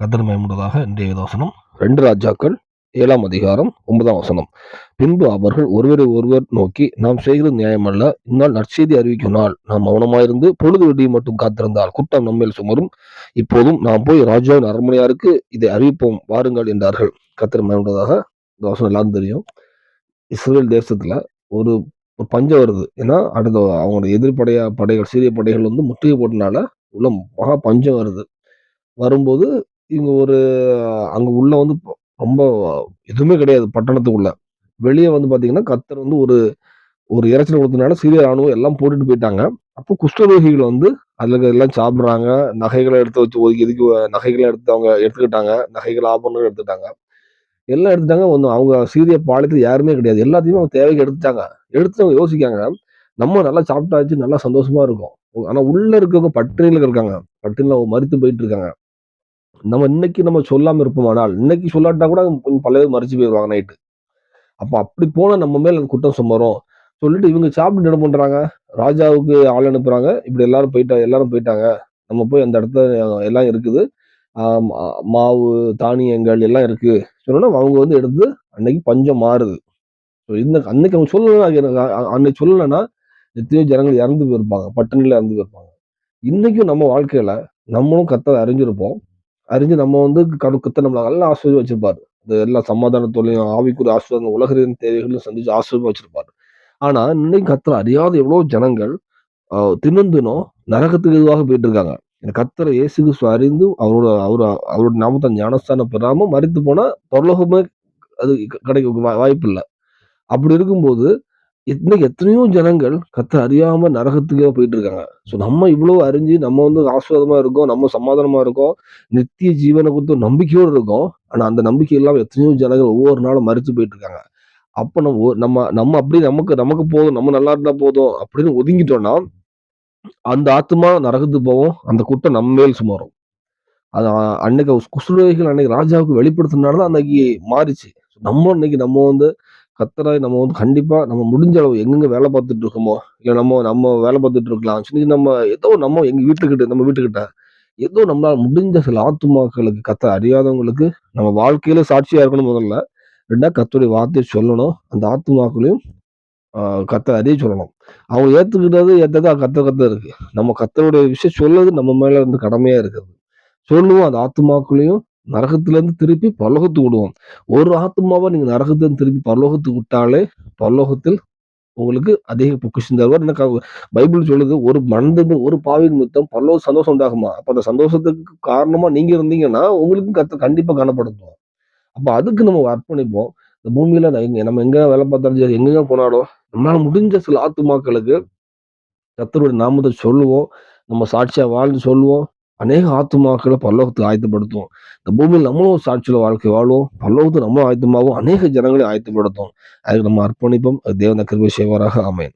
கத்தர் மயமுடதாக இன்றைய வசனம். ரெண்டு ராஜாக்கள் ஏழாம் அதிகாரம் ஒன்பதாம் வசனம். பின்பு அவர்கள் ஒருவரை ஒருவர் நோக்கி நாம் செய்கிறது நியாயமல்ல. இந்நாள் நற்செய்தி அறிவிக்கும் நாள் நாம் மௌனமாயிருந்து பொழுது வெடி மட்டும் காத்திருந்தால் குற்றம் நம்மேல் சுமரும். இப்போதும் நாம் போய் ராஜாவின் அரண்மனையாருக்கு இதை அறிவிப்போம் வாருங்கள் என்றார்கள். கத்திர மயமுடதாக இந்த வசனம் எல்லாரும் தெரியும். இஸ்ரேல் தேசத்துல ஒரு ஒரு பஞ்சம் வருது. ஏன்னா அடுத்த அவங்களோட எதிர்ப்படையா படைகள் சீரிய படைகள் வந்து முற்றுகை போட்டனால உள்ள மகா பஞ்சம் வருது. வரும்போது இவங்க ஒரு அங்க உள்ள வந்து ரொம்ப எதுவுமே கிடையாது பட்டணத்துக்குள்ள. வெளியே வந்து பாத்தீங்கன்னா கத்தர் வந்து ஒரு ஒரு இறைச்சல் கொடுத்தனால சீரிய ராணுவம் எல்லாம் போட்டுட்டு போயிட்டாங்க. அப்போ குஷ்டரோகிகள் வந்து அதுல எல்லாம் சாப்பிடுறாங்க. நகைகளை எடுத்து வச்சு ஒதுக்கி ஒதுக்கி நகைகளை எடுத்து அவங்க எடுத்துக்கிட்டாங்க. நகைகள் ஆபரணங்கள் எடுத்துக்கிட்டாங்க. எல்லாம் எடுத்துட்டாங்க. ஒன்று அவங்க சீரிய பாளையத்தில் யாருமே கிடையாது. எல்லாத்தையுமே அவங்க தேவைக்கு எடுத்துட்டாங்க. எடுத்து அவங்க யோசிக்காங்க நம்ம நல்லா சாப்பிட்டாச்சு நல்லா சந்தோஷமா இருக்கும். ஆனா உள்ள இருக்கவங்க பட்டினியில இருக்காங்க. பட்டினில மறித்து போயிட்டு இருக்காங்க. நம்ம இன்னைக்கு நம்ம சொல்லாம இருப்போமானால் இன்னைக்கு சொல்லாட்டா கூட கொஞ்சம் பல பேர் மறிச்சு போயிடுவாங்க நைட்டு அப்போ அப்படி போனால் நம்ம மேல் அந்த குற்றம் சுமரும். சொல்லிட்டு இவங்க சாப்பிட்டு என்ன பண்ணுறாங்க ராஜாவுக்கு ஆள் அனுப்புகிறாங்க இப்படி எல்லாரும் போயிட்டா எல்லாரும் போயிட்டாங்க. நம்ம போய் அந்த இடத்துல எல்லாம் இருக்குது. மா- மாவு தானியங்கள் எல்லாம் இருக்குது சொன்னோன்னா அவங்க வந்து எடுத்து அன்னைக்கு பஞ்சம் மாறுது. ஸோ இந்த அன்னைக்கு அவங்க சொல்லலாம் அன்னைக்கு சொல்லலைன்னா எத்தனையோ ஜனங்கள் இறந்து போயிருப்பாங்க. பட்டினில இறந்து போயிருப்பாங்க. இன்றைக்கும் நம்ம வாழ்க்கையில் நம்மளும் கத்த அறிஞ்சிருப்போம். அறிஞ்சு நம்ம வந்து கத்த நம்மளை நல்லா ஆசிரியர் வச்சிருப்பாரு. இந்த எல்லா சமாதானத்தோலையும் ஆவிக்குரிய ஆசிரியர் உலகரின் தேவைகளையும் சந்திச்சு ஆசிரியர் வச்சிருப்பாரு. ஆனா இன்னைக்கு கத்தரை அறியாத எவ்வளவு ஜனங்கள் தினம் தினம் நரகத்துக்கு எதுவாக போயிட்டு இருக்காங்க இந்த கத்தரை இயேசு கிறிஸ்து அறிந்து அவரோட அவர் அவரோட நாமத்தை ஞானஸ்தானம் பெறாம மறித்து போனா பரலோகமே அது க- கிடைக்க வாய்ப்பு இல்லை அப்படி இருக்கும்போது இன்னைக்கு எத்தனையோ ஜனங்கள் கத்த அறியாம நரகத்துக்கே போயிட்டு இருக்காங்க ஸோ நம்ம இவ்வளோ அறிஞ்சு நம்ம வந்து ஆஸ்வாதமா இருக்கோம் நம்ம சமாதானமா இருக்கோம் நித்திய ஜீவனை குறித்து ஒரு நம்பிக்கையோடு இருக்கோம். ஆனா அந்த நம்பிக்கை இல்லாம எத்தனையோ ஜனங்கள் ஒவ்வொரு நாளும் மறித்து போயிட்டு இருக்காங்க அப்ப நம்ம ஒ- நம்ம நம்ம அப்படி நமக்கு நமக்கு போதும் நம்ம நல்லா இருந்தா போதும் அப்படின்னு ஒதுங்கிட்டோம்னா அந்த ஆத்மா நரகத்துக்கு போவோம் அந்த குற்றம் நம்ம மேல் சுமாரும் அது அ- அன்னைக்கு குசுரோகிகள் அன்னைக்கு ராஜாவுக்கு வெளிப்படுத்தினால தான் அன்னைக்கு மாறிச்சு. நம்ம இன்னைக்கு நம்ம வந்து கத்தரை நம்ம வந்து கண்டிப்பாக நம்ம முடிஞ்ச அளவு எங்கெங்க வேலை பார்த்துட்டு இருக்கோமோ இல்லை நம்ம நம்ம வேலை பார்த்துட்டு இருக்கலாம். சின்ன நம்ம ஏதோ நம்ம எங்கள் வீட்டுக்கிட்ட நம்ம வீட்டுக்கிட்ட ஏதோ நம்மளால் முடிஞ்ச சில ஆத்துமாக்களுக்கு கத்த அறியாதவங்களுக்கு நம்ம வாழ்க்கையில சாட்சியாக இருக்கணும் முதல்ல. ரெண்டா கத்தோடைய வார்த்தையை சொல்லணும். அந்த ஆத்துமாக்களையும் கத்த அறிய சொல்லணும். அவங்க ஏற்றுக்கிட்டது ஏத்தது கத்த கத்த இருக்கு. நம்ம கத்தருடைய விஷயம் சொல்லது நம்ம மேலே வந்து கடமையாக இருக்குது. சொல்லுவோம் அந்த ஆத்துமாக்குள்ளேயும் நரகத்திலேருந்து திருப்பி பரலோகத்துக்கு விடுவோம். ஒரு ஆத்மாவை நீங்கள் நரகத்திலேருந்து திருப்பி பரலோகத்துக்கு விட்டாலே பரலோகத்தில் உங்களுக்கு அதிக பொக்கிஷம் தருவார். என்ன பைபிள் சொல்லுது ஒரு மனிதன் ஒரு பாவின் நிமித்தம் பரலோக சந்தோஷம் உண்டாகுமா? அப்போ அந்த சந்தோஷத்துக்கு காரணமாக நீங்கள் இருந்தீங்கன்னா உங்களுக்கும் கத்த கண்டிப்பாக காணப்படுத்துவோம். அப்போ அதுக்கு நம்ம அர்ப்பணிப்போம். இந்த பூமியில் நான் நம்ம எங்கே வேலை பார்த்தாலும் சரி எங்கெங்க போனாலும் நம்மளால் முடிஞ்ச சில ஆத்துமாக்களுக்கு கத்தருடைய நாமத்தை சொல்லுவோம். நம்ம சாட்சியாக வாழ்ந்து சொல்லுவோம். அநேக ஆத்துமாக்களை பரலோகத்துக்கு ஆயத்தப்படுத்துவோம். இந்த பூமியில் நம்மளும் ஒரு வாழ்க்கை வாழ்வோம். பரலோகத்துக்கு நம்மளும் ஆயத்தமாகவும் அநேக ஜனங்களை ஆயத்தப்படுத்தும் அதுக்கு நம்ம அர்ப்பணிப்போம். அது தேவன கிருபை செய்வாராக. ஆமென்.